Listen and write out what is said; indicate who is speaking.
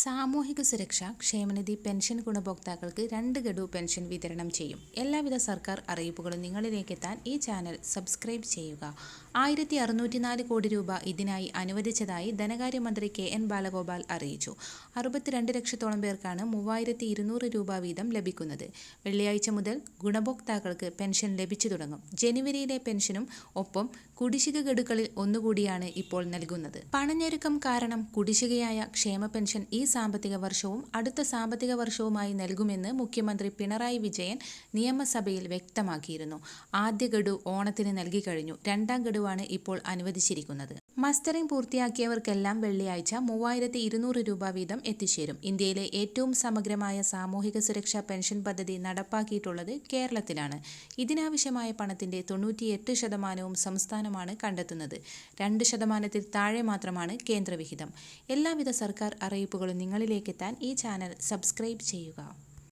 Speaker 1: സാമൂഹിക സുരക്ഷ ക്ഷേമനിധി പെൻഷൻ ഗുണഭോക്താക്കൾക്ക് രണ്ട് ഗഡു പെൻഷൻ വിതരണം ചെയ്യും. എല്ലാവിധ സർക്കാർ അറിയിപ്പുകളും നിങ്ങളിലേക്ക് എത്താൻ ഈ ചാനൽ സബ്സ്ക്രൈബ് ചെയ്യുക. ആയിരത്തി അറുന്നൂറ്റിനാല് കോടി രൂപ ഇതിനായി അനുവദിച്ചതായി ധനകാര്യമന്ത്രി കെ എൻ ബാലഗോപാൽ അറിയിച്ചു. അറുപത്തിരണ്ട് ലക്ഷത്തോളം പേർക്കാണ് മൂവായിരത്തി ഇരുന്നൂറ് രൂപ വീതം ലഭിക്കുന്നത്. വെള്ളിയാഴ്ച മുതൽ ഗുണഭോക്താക്കൾക്ക് പെൻഷൻ ലഭിച്ചു തുടങ്ങും. ജനുവരിയിലെ പെൻഷനും ഒപ്പം കുടിശ്ശിക ഗഡുക്കളിൽ ഒന്നുകൂടിയാണ് ഇപ്പോൾ നൽകുന്നത്. പണഞ്ഞൊരുക്കം കാരണം കുടിശ്ശികയായ ക്ഷേമ പെൻഷൻ ഈ സാമ്പത്തിക വർഷവും അടുത്ത സാമ്പത്തിക വർഷവുമായി നൽകുമെന്ന് മുഖ്യമന്ത്രി പിണറായി വിജയൻ നിയമസഭയിൽ വ്യക്തമാക്കിയിരുന്നു. ആദ്യ ഗഡു ഓണത്തിന് നൽകി കഴിഞ്ഞു. രണ്ടാം ഗഡുവാണ് ഇപ്പോൾ അനുവദിച്ചിരിക്കുന്നത്. മസ്റ്ററിംഗ് പൂർത്തിയാക്കിയവർക്കെല്ലാം വെള്ളിയാഴ്ച മൂവായിരത്തി ഇരുന്നൂറ് രൂപ വീതം എത്തിച്ചേരും. ഇന്ത്യയിലെ ഏറ്റവും സമഗ്രമായ സാമൂഹിക സുരക്ഷാ പെൻഷൻ പദ്ധതി നടപ്പാക്കിയിട്ടുള്ളത് കേരളത്തിലാണ്. ഇതിനാവശ്യമായ പണത്തിന്റെ തൊണ്ണൂറ്റിയെട്ട് ശതമാനവും സംസ്ഥാനമാണ് കണ്ടെത്തുന്നത്. രണ്ട് ശതമാനത്തിൽ താഴെ മാത്രമാണ് കേന്ദ്രവിഹിതം. എല്ലാവിധ സർക്കാർ അറിയിപ്പുകളും നിങ്ങളിലേക്കെത്താൻ ഈ ചാനൽ സബ്സ്ക്രൈബ് ചെയ്യുക.